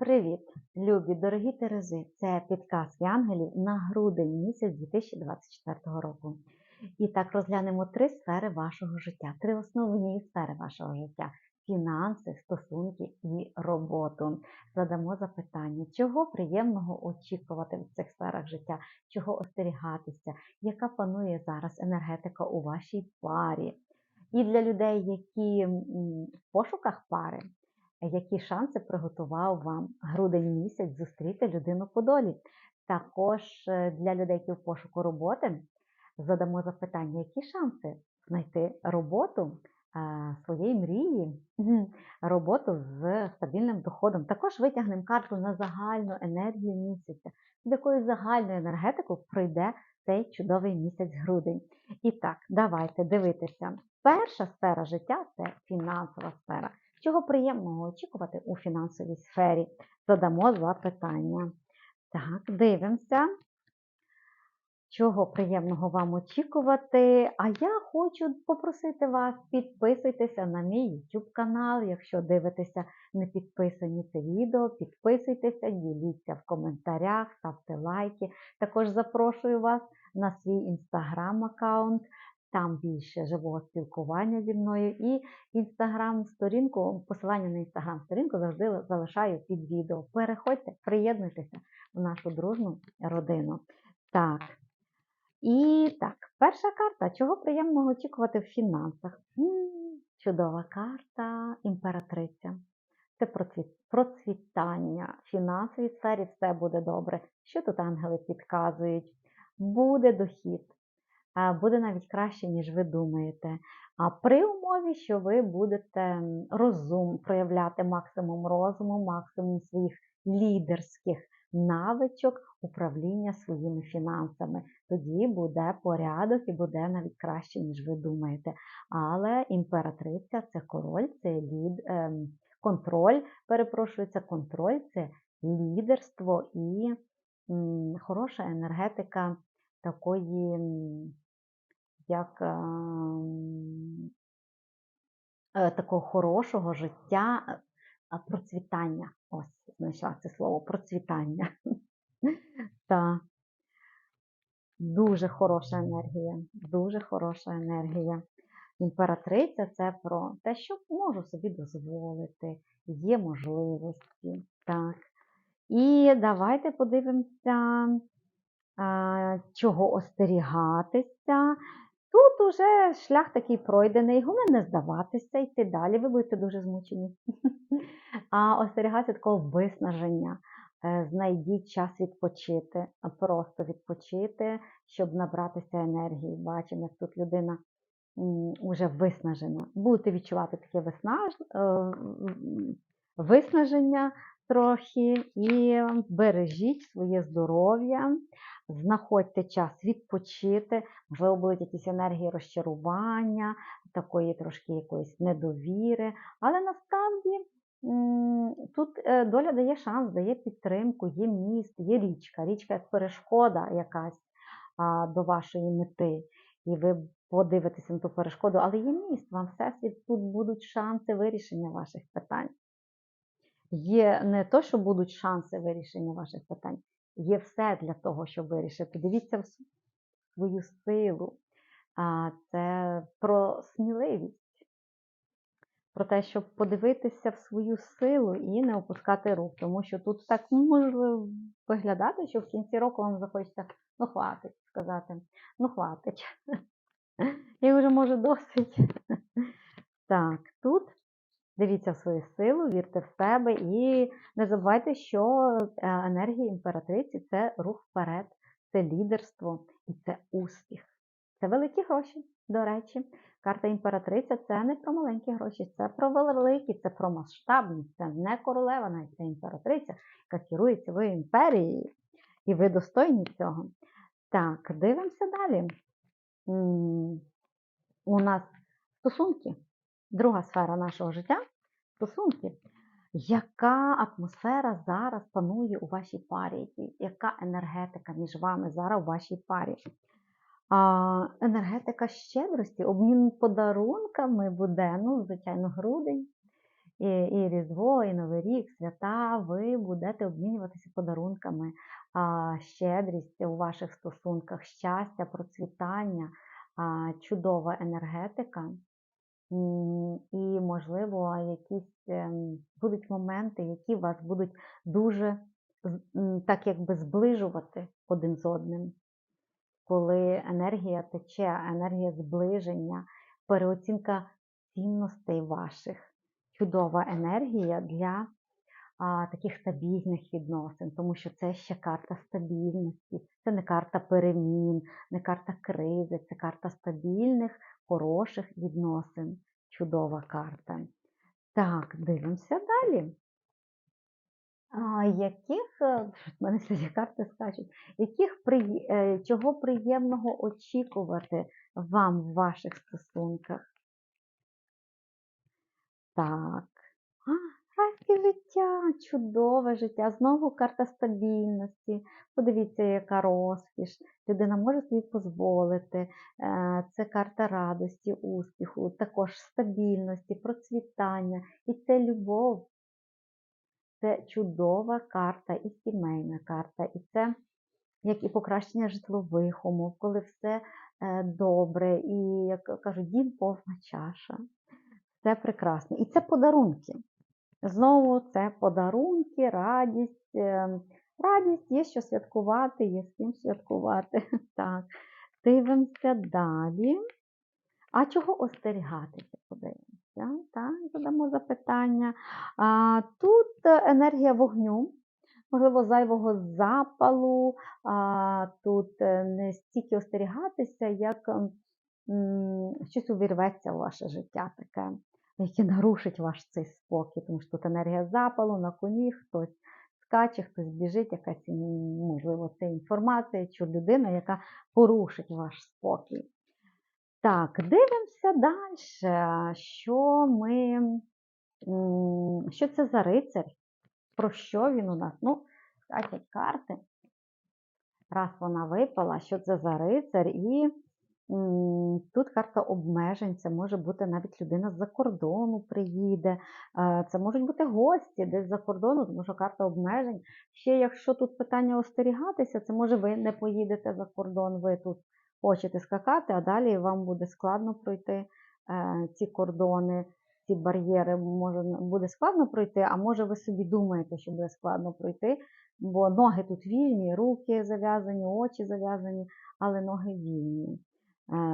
Привіт, любі, дорогі Терези! Це підказки ангелів на грудень місяць 2024 року. І так розглянемо три сфери вашого життя, три основні сфери вашого життя: фінанси, стосунки і роботу. Задамо запитання, чого приємного очікувати в цих сферах життя, чого остерігатися, яка панує зараз енергетика у вашій парі. І для людей, які в пошуках пари, які шанси приготував вам грудень місяць зустріти людину по долі. Також е, для людей, які в пошуку роботи, задамо запитання, які шанси знайти роботу е, своєї мрії, роботу з стабільним доходом. Також витягнемо карту на загальну енергію місяця, з якою загальною енергетикою пройде цей чудовий місяць грудень. І так, давайте дивитися. Перша сфера життя це фінансова сфера. Чого приємного очікувати у фінансовій сфері? Задамо запитання. Так, дивимося. Чого приємного вам очікувати? А я хочу попросити вас, підписуйтеся на мій YouTube канал. Якщо дивитеся не підписані це відео, підписуйтеся, діліться в коментарях, ставте лайки. Також запрошую вас на свій інстаграм аккаунт. Там більше живого спілкування зі мною. І інстаграм-сторінку, посилання на інстаграм-сторінку завжди залишаю під відео. Переходьте, приєднуйтеся в нашу дружну родину. Так. І так, перша карта. Чого приємного очікувати в фінансах? Чудова карта, імператриця. Це процвітання. В фінансовій сфері все буде добре. Що тут ангели підказують? Буде дохід. Буде навіть краще, ніж ви думаєте. А при умові, що ви будете розум проявляти максимум розуму, максимум своїх лідерських навичок управління своїми фінансами. Тоді буде порядок і буде навіть краще, ніж ви думаєте. Але імператриця це король, це лід, ем, контроль, перепрошую, це контроль, це лідерство і хороша енергетика такої, як ем, е, такого хорошого життя, е, процвітання. Ось знайшла це слово процвітання. Так. Дуже хороша енергія, дуже хороша енергія. Імператриця це про те, що можу собі дозволити, є можливості. Так. І давайте подивимося, чого остерігатися. Тут уже шлях такий пройдений, головне не здаватися, йти далі, ви будете дуже змучені. А остерігатися такого виснаження. Е, Знайдіть час відпочити, просто відпочити, щоб набратися енергії. Бачимо, як тут людина м, уже виснажена. Будете відчувати таке виснаж... е, виснаження трохи і бережіть своє здоров'я, знаходьте час відпочити, можливо, будуть якісь енергії розчарування, такої трошки якоїсь недовіри, але насправді. Тут е, доля дає шанс, дає підтримку, є міст, є річка. Річка як перешкода якась до вашої мети. І ви подивитеся на ту перешкоду, але є міст, вам всесвіт, тут будуть шанси вирішення ваших питань. Є не то, що будуть шанси вирішення ваших питань, є все для того, щоб вирішити. Дивіться в свою силу. Це про сміливість про те, щоб подивитися в свою силу і не опускати рук, тому що тут так може виглядати, що в кінці року вам захочеться, ну хватить сказати, ну хватить. І вже може досить. Так, тут дивіться в свою силу, вірте в себе і не забувайте, що е, енергія імператриці це рух вперед, це лідерство і це успіх. Це великі гроші, до речі. Карта імператриця це не про маленькі гроші, це про великі, це про масштабність, це не королева, навіть це імператриця, яка керує цілою імперією. І ви достойні цього. Так, дивимося далі. У нас стосунки. Друга сфера нашого життя стосунки. Яка атмосфера зараз панує у вашій парі? Яка енергетика між вами зараз у вашій парі? Енергетика щедрості, обмін подарунками буде, ну, звичайно, грудень. і, і Різдво, і Новий рік, свята, ви будете обмінюватися подарунками, а, щедрість у ваших стосунках, щастя, процвітання, а, чудова енергетика. І, можливо, якісь ем, будуть моменти, які вас будуть дуже так якби зближувати один з одним коли енергія тече, енергія зближення, переоцінка цінностей ваших. Чудова енергія для а, таких стабільних відносин, тому що це ще карта стабільності, це не карта перемін, не карта кризи, це карта стабільних, хороших відносин. Чудова карта. Так, дивимося далі. А, яких, е, мене сьогодні карти скачуть, яких е, чого приємного очікувати вам в ваших стосунках? Так. А, життя, чудове життя. Знову карта стабільності. Подивіться, яка розкіш. Людина може собі дозволити. Е, Це карта радості, успіху, також стабільності, процвітання. І це любов. Це чудова карта і сімейна карта. І це як і покращення житлових умов, коли все е, добре, і, як кажуть, дім повна чаша. Це прекрасно. І це подарунки. Знову це подарунки, радість. е, Радість є що святкувати, є з ким святкувати. Так. Дивимося далі. А чого остерігатися? Подивимося. Так, задамо запитання. А, тут енергія вогню, можливо, зайвого запалу. А, тут е, не стільки остерігатися, як щось увірветься у ваше життя таке, яке нарушить ваш цей спокій. Тому що тут енергія запалу на коні, хтось скаче, хтось біжить, якась, можливо, це інформація чи людина, яка порушить ваш спокій. Так, дивимося далі. Що ми. Що це за рицар? Про що він у нас? Ну, скажіть карти. Раз вона випала, що це за рицар, і тут карта обмежень, це може бути навіть людина з-за кордону приїде, е, це можуть бути гості десь з-за кордону, тому що карта обмежень. Ще якщо тут питання остерігатися, це може ви не поїдете за кордон, ви тут хочете скакати, а далі вам буде складно пройти е, ці кордони, ці бар'єри. Може буде складно пройти, а може ви собі думаєте, що буде складно пройти, бо ноги тут вільні, руки зав'язані, очі зав'язані, але ноги вільні.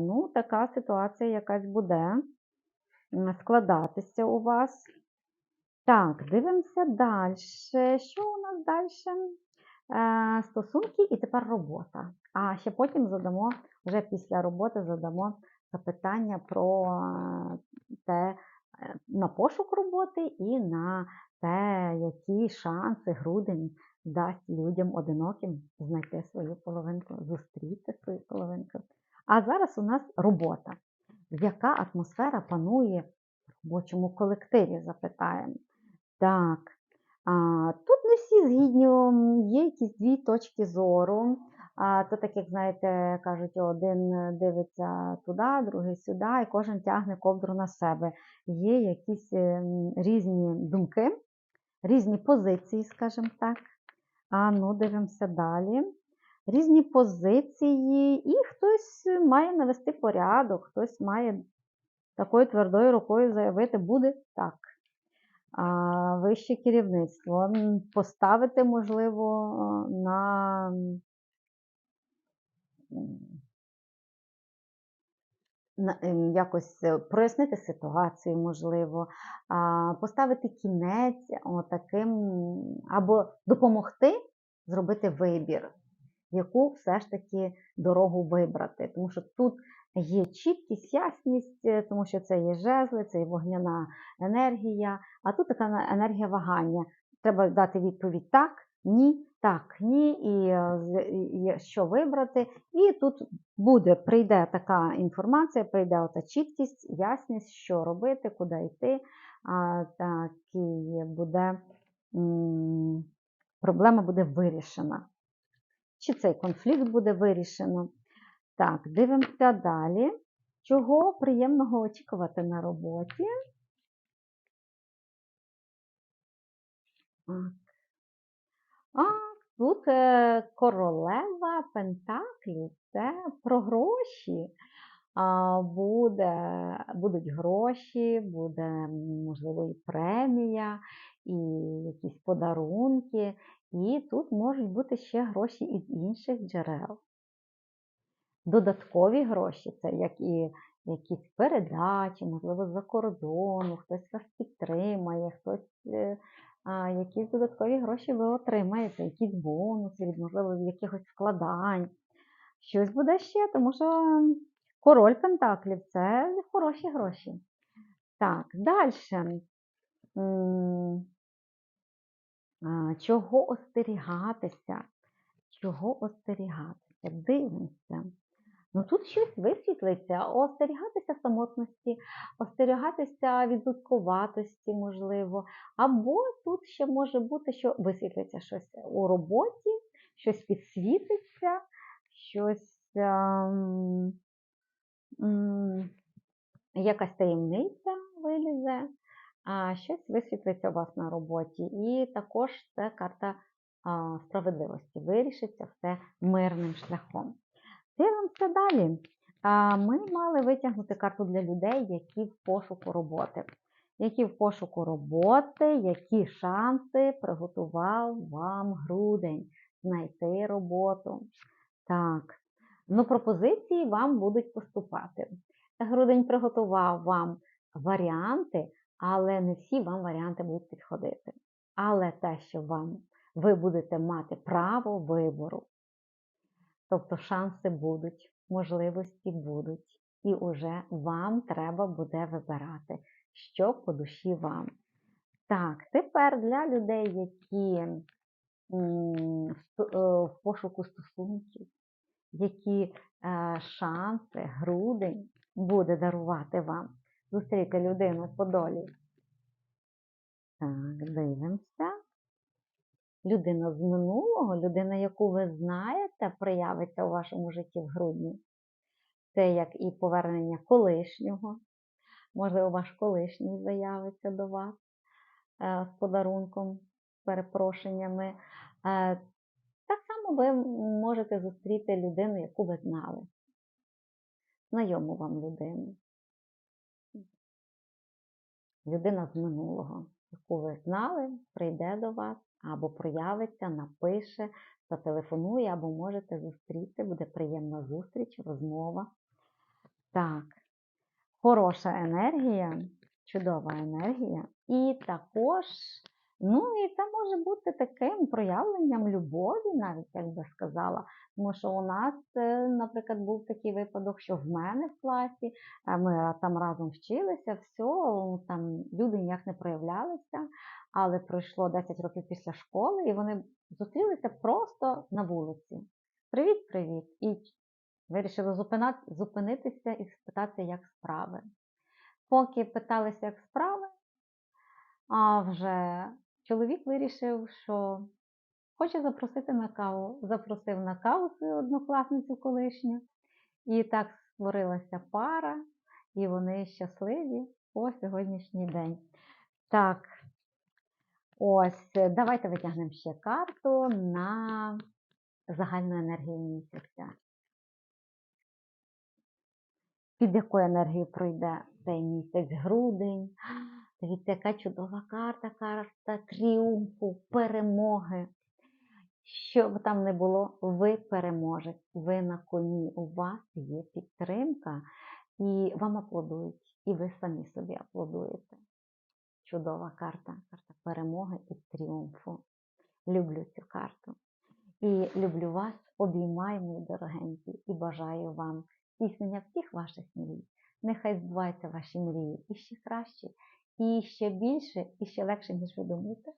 Ну, така ситуація якась буде складатися у вас. Так, дивимося далі. Що у нас далі? Е, Стосунки і тепер робота. А ще потім задамо, вже після роботи задамо запитання про е, те, е, на пошук роботи і на те, які шанси грудень дасть людям одиноким знайти свою половинку, зустріти свою половинку. А зараз у нас робота. Яка атмосфера панує в робочому колективі? Запитаємо. Так. А, тут не всі згідні, є якісь дві точки зору. А, то так, як знаєте, кажуть, один дивиться туди, другий сюди, і кожен тягне ковдру на себе. Є якісь ем, різні думки, різні позиції, скажімо так. А ну, дивимося далі. Різні позиції, і хтось має навести порядок, хтось має такою твердою рукою заявити, буде так. А, вище керівництво поставити, можливо, на якось е, прояснити ситуацію, можливо, поставити кінець о, таким, або допомогти зробити вибір, яку все ж таки дорогу вибрати. Тому що тут є чіткість, ясність, е, тому що це є жезли, це є вогняна енергія, а тут така енергія вагання. Треба дати відповідь так, ні, так, ні, і, е, і що вибрати. І тут буде, прийде така інформація, прийде ота чіткість, ясність, що робити, куди йти. А, такий буде м, проблема буде вирішена. Чи цей конфлікт буде вирішено? Так, дивимося далі. Чого приємного очікувати на роботі? А тут е, королева Пентаклів це про гроші. А, буде, будуть гроші, буде, можливо, і премія, і якісь подарунки. І тут можуть бути ще гроші із інших джерел. Додаткові гроші це як і якісь передачі, можливо, з-за кордону, хтось вас підтримає, хтось е, а, якісь додаткові гроші ви отримаєте, якісь бонуси, від, можливо, якихось вкладань. Щось буде ще, тому що король Пентаклів це хороші гроші. Так, далі. Чого остерігатися? Чого остерігатися? Дивимося. Ну тут щось висвітлиться, остерігатися самотності, остерігатися відсутковатості, можливо. Або тут ще може бути, що висвітлиться щось у роботі, щось підсвітиться, щось ем, м, якась таємниця вилізе, а щось висвітлиться у вас на роботі. І також це карта справедливості. Вирішиться все мирним шляхом. Дивимося далі. Ми мали витягнути карту для людей, які в пошуку роботи. Які в пошуку роботи, які шанси приготував вам грудень знайти роботу. Так, ну пропозиції вам будуть поступати. Грудень приготував вам варіанти, але не всі вам варіанти будуть підходити. Але те, що вам ви будете мати право вибору. Тобто шанси будуть, можливості будуть, і вже вам треба буде вибирати, що по душі вам. Так, тепер для людей, які в пошуку стосунків, які е, шанси, грудень буде дарувати вам. Зустріти людину по долі. Так, дивимося. Людина з минулого, людина, яку ви знаєте, проявиться у вашому житті в грудні. Це як і повернення колишнього. Можливо, ваш колишній заявиться до вас е, з подарунком, з перепрошеннями. Е, так само ви можете зустріти людину, яку ви знали. Знайому вам людину. Людина з минулого, яку ви знали, прийде до вас або проявиться, напише, зателефонує, або можете зустріти, буде приємна зустріч, розмова. Так, хороша енергія, чудова енергія. І також, ну, і це може бути таким проявленням любові, навіть, як би сказала. Тому що у нас, е, наприклад, був такий випадок, що в мене в класі, ми там разом вчилися, все, там люди ніяк не проявлялися але пройшло 10 років після школи, і вони зустрілися просто на вулиці. Привіт-привіт! І вирішили зупинитися і спитати, як справи. Поки питалися, як справи, а вже чоловік вирішив, що хоче запросити на каву. Запросив на каву свою однокласницю колишню. І так створилася пара, і вони щасливі по сьогоднішній день. Так, Ось, давайте витягнемо ще карту на загальну енергію місяця. Під яку енергію пройде цей місяць грудень? Дивіться, яка чудова карта, карта тріумфу, перемоги. Що б там не було, ви переможете, ви на коні, у вас є підтримка, і вам аплодують, і ви самі собі аплодуєте. Чудова карта, карта перемоги і тріумфу. Люблю цю карту. І люблю вас, обіймаю, мої дорогенькі, і бажаю вам здійснення всіх ваших мрій. Нехай збуваються ваші мрії і ще краще, і ще більше, і ще легше, ніж ви думаєте.